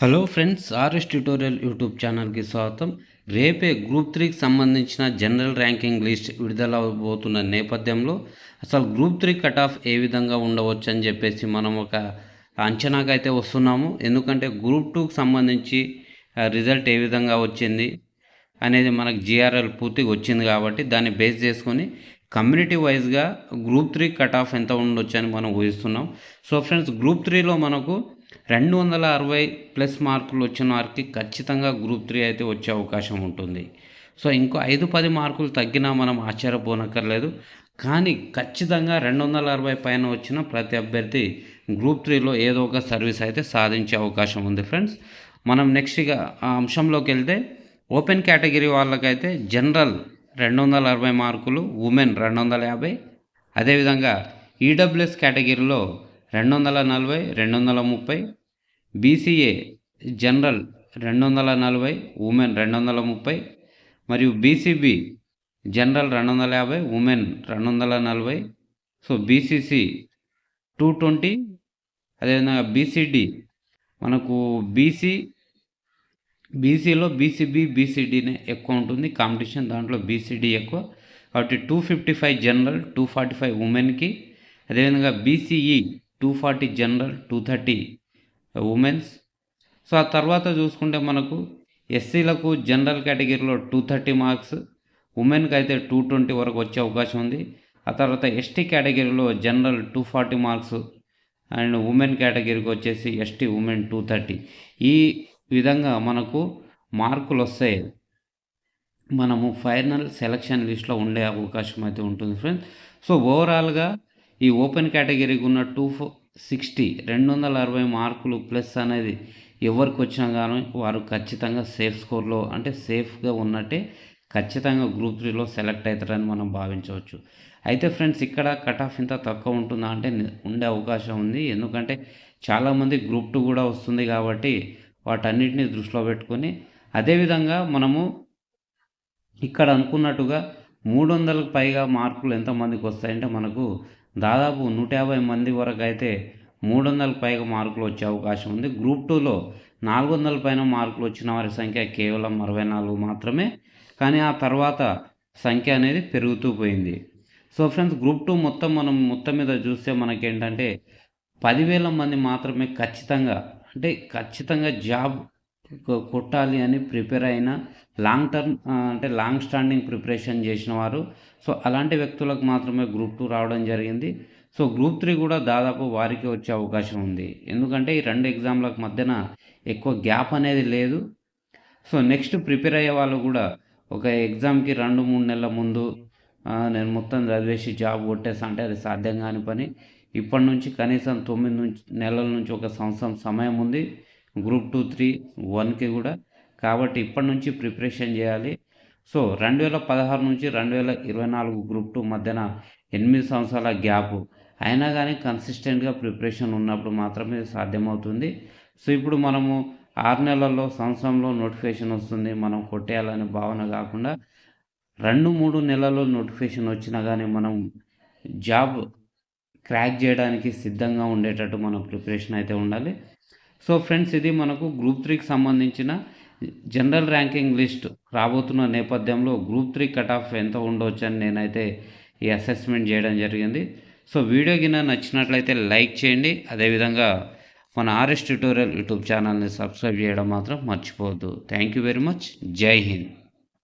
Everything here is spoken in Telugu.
Hello friends RS tutorial YouTube ఛానల్కి స్వాగతం. రేపే గ్రూప్ త్రీకి సంబంధించిన జనరల్ ర్యాంకింగ్ లిస్ట్ విడుదల అవబోతున్న నేపథ్యంలో అసలు గ్రూప్ త్రీ కట్ ఆఫ్ ఏ విధంగా ఉండవచ్చు అని చెప్పేసి మనం ఒక అంచనాకు అయితే వస్తున్నాము. ఎందుకంటే గ్రూప్ టూకి సంబంధించి రిజల్ట్ ఏ విధంగా వచ్చింది అనేది మనకు జిఆర్ఎల్ పూర్తిగా వచ్చింది కాబట్టి దాన్ని బేస్ చేసుకొని కమ్యూనిటీ వైజ్గా గ్రూప్ త్రీ కట్ ఆఫ్ ఎంత ఉండొచ్చు అని మనం ఊహిస్తున్నాం. సో ఫ్రెండ్స్ గ్రూప్ త్రీలో మనకు రెండు వందల అరవై ప్లస్ మార్కులు వచ్చిన వారికి ఖచ్చితంగా గ్రూప్ త్రీ అయితే వచ్చే అవకాశం ఉంటుంది. సో ఇంకో ఐదు పది మార్కులు తగ్గినా మనం ఆశ్చర్యపోనక్కర్లేదు. కానీ ఖచ్చితంగా రెండు వందల అరవై పైన వచ్చిన ప్రతి అభ్యర్థి గ్రూప్ త్రీలో ఏదో ఒక సర్వీస్ అయితే సాధించే అవకాశం ఉంది ఫ్రెండ్స్. మనం నెక్స్ట్ ఇక ఆ అంశంలోకి వెళ్తే ఓపెన్ కేటగిరీ వాళ్ళకైతే జనరల్ రెండు వందల అరవై మార్కులు ఉమెన్ రెండు వందల యాభై. అదేవిధంగా ఈడబ్ల్యూఎస్ కేటగిరీలో రెండు వందల నలభై రెండు వందల ముప్పై. బీసీఏ జనరల్ రెండు వందల నలభై ఉమెన్ రెండు వందల ముప్పై. మరియు బీసీబీ జనరల్ రెండు వందల యాభై ఉమెన్ రెండు వందల నలభై. So BCC two twenty. అదేవిధంగా బీసీడి మనకు బీసీ బీసీలో బీసీబీ బీసీడీనే ఎక్కువ ఉంటుంది. కాంపిటీషన్ దాంట్లో బీసీడీ ఎక్కువ. కాబట్టి two fifty five general two forty five ఉమెన్కి. అదేవిధంగా BCE two forty general two thirty womens so ఆ తర్వాత చూసుకుంటే మనకు ఎస్సీలకు జనరల్ కేటగిరీలో టూ థర్టీ మార్క్స్ ఉమెన్కి అయితే టూ ట్వంటీ వరకు వచ్చే అవకాశం ఉంది. ఆ తర్వాత ఎస్టీ కేటగిరీలో general two forty marks and women కేటగిరీకి వచ్చేసి ఎస్టీ ఉమెన్ టూ థర్టీ ఈ విధంగా మనకు మార్కులు వస్తాయి. మనము ఫైనల్ సెలక్షన్ లిస్ట్లో ఉండే అవకాశం అయితే ఉంటుంది ఫ్రెండ్స్ సో ఓవరాల్గా ఈ ఓపెన్ కేటగిరీకి ఉన్న టూ ఫో సిక్స్టీ రెండు వందల అరవై మార్కులు ప్లస్ అనేది ఎవరికి వచ్చినా కానీ వారు ఖచ్చితంగా సేఫ్ స్కోర్లో అంటే సేఫ్గా ఉన్నట్టే ఖచ్చితంగా గ్రూప్ త్రీలో సెలెక్ట్ అవుతారని మనం భావించవచ్చు. అయితే ఫ్రెండ్స్ ఇక్కడ కట్ ఆఫ్ ఇంత తక్కువ ఉంటుందా అంటే ఉండే అవకాశం ఉంది. ఎందుకంటే చాలామంది గ్రూప్ టూ కూడా వస్తుంది కాబట్టి వాటన్నిటిని దృష్టిలో పెట్టుకొని అదేవిధంగా మనము ఇక్కడ అనుకున్నట్టుగా మూడు వందలకు పైగా మార్కులు ఎంతమందికి వస్తాయంటే మనకు దాదాపు నూట యాభై మంది వరకు అయితే మూడు వందలకు పైగా మార్కులు వచ్చే అవకాశం ఉంది. గ్రూప్ టూలో నాలుగు వందల పైన మార్కులు వచ్చిన వారి సంఖ్య కేవలం అరవై నాలుగు మాత్రమే. కానీ ఆ తర్వాత సంఖ్య అనేది పెరుగుతూ పోయింది. సో ఫ్రెండ్స్ గ్రూప్ టూ మొత్తం మనం మొత్తం మీద చూస్తే మనకేంటంటే పదివేల మంది మాత్రమే ఖచ్చితంగా అంటే ఖచ్చితంగా జాబ్ కొట్టాలి అని ప్రిపేర్ అయిన లాంగ్ టర్మ్ అంటే లాంగ్ స్టాండింగ్ ప్రిపరేషన్ చేసిన వారు. సో అలాంటి వ్యక్తులకు మాత్రమే గ్రూప్ టూ రావడం జరిగింది. సో గ్రూప్ త్రీ కూడా దాదాపు వారికి వచ్చే అవకాశం ఉంది. ఎందుకంటే ఈ రెండు ఎగ్జామ్లకు మధ్యన ఎక్కువ గ్యాప్ అనేది లేదు. సో నెక్స్ట్ ప్రిపేర్ అయ్యే వాళ్ళు కూడా ఒక ఎగ్జామ్కి రెండు మూడు నెలల ముందు నేను మొత్తం చదివేసి జాబ్ కొట్టేసి అంటే అది సాధ్యం కాని పని. ఇప్పటి నుంచి కనీసం తొమ్మిది నుంచి నెలల నుంచి ఒక సంవత్సరం సమయం ఉంది. గ్రూప్ టూ త్రీ వన్కి కూడా. కాబట్టి ఇప్పటి నుంచి ప్రిపరేషన్ చేయాలి. సో రెండు వేల పదహారు నుంచి రెండు వేల ఇరవై నాలుగు గ్రూప్ టూ మధ్యన ఎనిమిది సంవత్సరాల గ్యాప్. అయినా కానీ కన్సిస్టెంట్గా ప్రిపరేషన్ ఉన్నప్పుడు మాత్రమే సాధ్యమవుతుంది. సో ఇప్పుడు మనము ఆరు నెలల్లో సంవత్సరంలో నోటిఫికేషన్ వస్తుంది. మనం కొట్టేయాలనే భావన కాకుండా రెండు మూడు నెలల్లో నోటిఫికేషన్ వచ్చినా కానీ మనం జాబ్ క్రాక్ చేయడానికి సిద్ధంగా ఉండేటట్టు మనం ప్రిపరేషన్ అయితే ఉండాలి. సో ఫ్రెండ్స్ ఇది మనకు గ్రూప్ త్రీకి సంబంధించిన జనరల్ ర్యాంకింగ్ లిస్ట్. రాబోతున్న నేపథ్యంలో గ్రూప్ త్రీ కట్ ఆఫ్ ఎంత ఉండవచ్చు అని నేనైతే ఈ అసెస్మెంట్ చేయడం జరిగింది. సో వీడియో కింద నచ్చినట్లయితే లైక్ చేయండి. అదేవిధంగా మన ఆర్ఎస్ ట్యూటోరియల్ యూట్యూబ్ ఛానల్ని సబ్స్క్రైబ్ చేయడం మాత్రం మర్చిపోవద్దు. Thank you very much. Jai Hind.